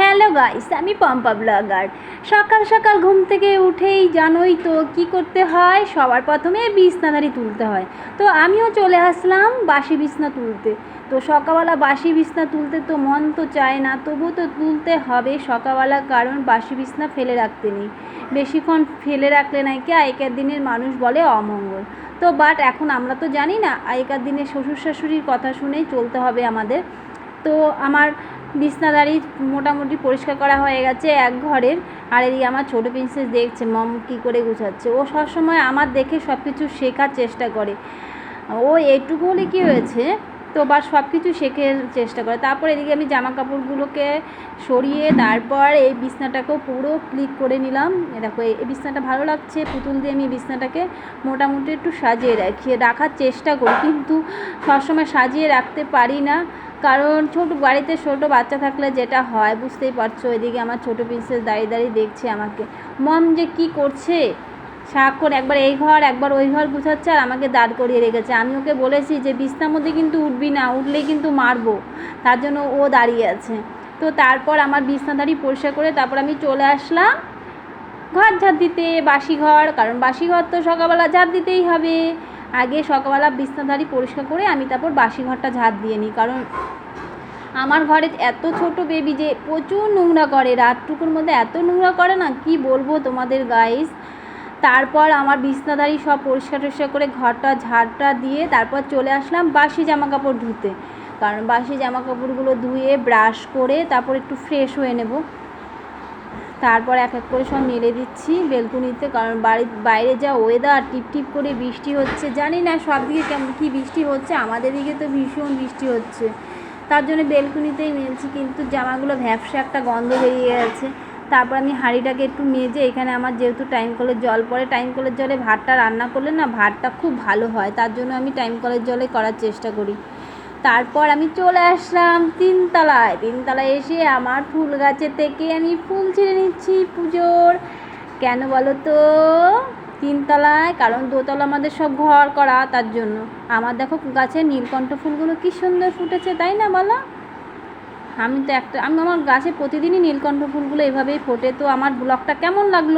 Hello guys আমি Pampa blogger. সকাল সকাল ঘুম থেকে উঠেই জানোই তো কি করতে হয়, সবার প্রথমে বিছনাদারি তুলতে হয়। তো আমিও চলে আসলাম বাসি বিছনা তুলতে। তো সকালবেলা বাসি বিছনা তুলতে তো মন তো চায় না, তবু তো তুলতে হবে সকালবেলা, কারণ বাসি বিছনা ফেলে রাখতে নেই। বেশিক্ষণ ফেলে রাখলে নাকি আগেকার দিনের মানুষ বলে অমঙ্গল। তো বাট এখন আমরা তো জানি না, আগেকার দিনে শ্বশুর শাশুড়ির কথা শুনেই চলতে হবে আমাদের। তো আমার বিছনাদারি মোটামুটি পরিষ্কার করা হয়ে গেছে এক ঘরের। আর এদিকে আমার ছোটো প্রিন্সেস দেখছে, মম কী করে গুছাচ্ছে। ও সবসময় আমার দেখে সব কিছু শেখার চেষ্টা করে। ও এইটুকু হলে কী হয়েছে? তো বা সব কিছু শেখার চেষ্টা করে। তারপর এদিকে আমি জামা কাপড়গুলোকে সরিয়ে তারপর এই বিছনাটাকেও পুরো ক্লিক করে নিলাম। দেখো, এই বিছনাটা ভালো লাগছে। পুতুল দিয়ে আমি বিছনাটাকে মোটামুটি একটু সাজিয়ে রাখি। রাখার চেষ্টা করি, কিন্তু সবসময় সাজিয়ে রাখতে পারি না। কারণ ছোটো, বাড়িতে ছোটো বাচ্চা থাকলে যেটা হয়, বুঝতেই পারছ, এদিকে আমার ছোটো প্রিন্সেস দাঁড়িয়ে দাঁড়িয়ে দেখছে আমাকে। মম, যে কি করছে? সারাক্ষণ একবার এই ঘর, একবার ওই ঘর গুছাচ্ছে আর আমাকে দাঁড় করিয়ে রেখেছে। আমি ওকে বলেছি যে, বিছনার মধ্যে কিন্তু উঠবি না, উঠলেই কিন্তু মারবো। তার জন্য ও দাঁড়িয়ে আছে। তো তারপর আমার বিছনাদারি পরিষ্কার করে তারপর আমি চলে আসলাম ঘর ঝাড় দিতে বাসি ঘর কারণ বাসি ঘর তো সকালবেলা ঝাড় দিতেই হবে। আগে সকালবেলা বিছনাদারি পরিষ্কার করে আমি তারপর বাসি ঘরটা ঝাড় দিয়ে নিই। কারণ আমার ঘরে এত ছোট বেবি যে প্রচুর নোংরা করে, রাতটুকুর মধ্যে এত নোংরা করে না, কি বলব তোমাদের গাইস তারপর আমার বিছনাদারি সব পরিষ্কার টরিষ্কার করে ঘরটা ঝাড়টা দিয়ে তারপর চলে আসলাম বাসি জামা কাপড় ধুতে। কারণ বাসি জামা কাপড়গুলো ধুয়ে ব্রাশ করে তারপর একটু ফ্রেশ হয়ে নেব। তারপর এক এক করে সব মেলে দিচ্ছি বেলকুনিতে, কারণ বাড়ির বাইরে যা ওয়েদার টিপ টিপ করে বৃষ্টি হচ্ছে। জানি না সব দিকে কেমন, কী বৃষ্টি হচ্ছে, আমাদের দিকে তো ভীষণ বৃষ্টি হচ্ছে। তার জন্য বেলকুনিতেই মেলছি, কিন্তু জামাগুলো ভ্যাপসা একটা গন্ধ বেরিয়ে গেছে। তারপর আমি হাঁড়িটাকে একটু মেজে, এখানে আমার যেহেতু টাইম কলের জল পড়ে টাইম কলের জলে ভাতটা রান্না করলে না ভাতটা খুব ভালো হয়। তার জন্য আমি টাইম কলের জলে করার চেষ্টা করি। তারপর আমি চলে আসলাম তিনতলায়। তিনতলায় এসে আমার ফুল গাছের থেকে আমি ফুল ছিঁড়ে নিচ্ছি পুজোর। কেন বলো তো? তিনতলায়, কারণ দোতলা আমাদের সব ঘর করা তার জন্য। আমার দেখো গাছের নীলকণ্ঠ ফুলগুলো কি সুন্দর ফুটেছে, তাই না বলো? আমি তো একটা, আমি আমার গাছে প্রতিদিনই নীলকণ্ঠ ফুলগুলো এভাবেই ফোটে, তো আমার ব্লগটা কেমন লাগল?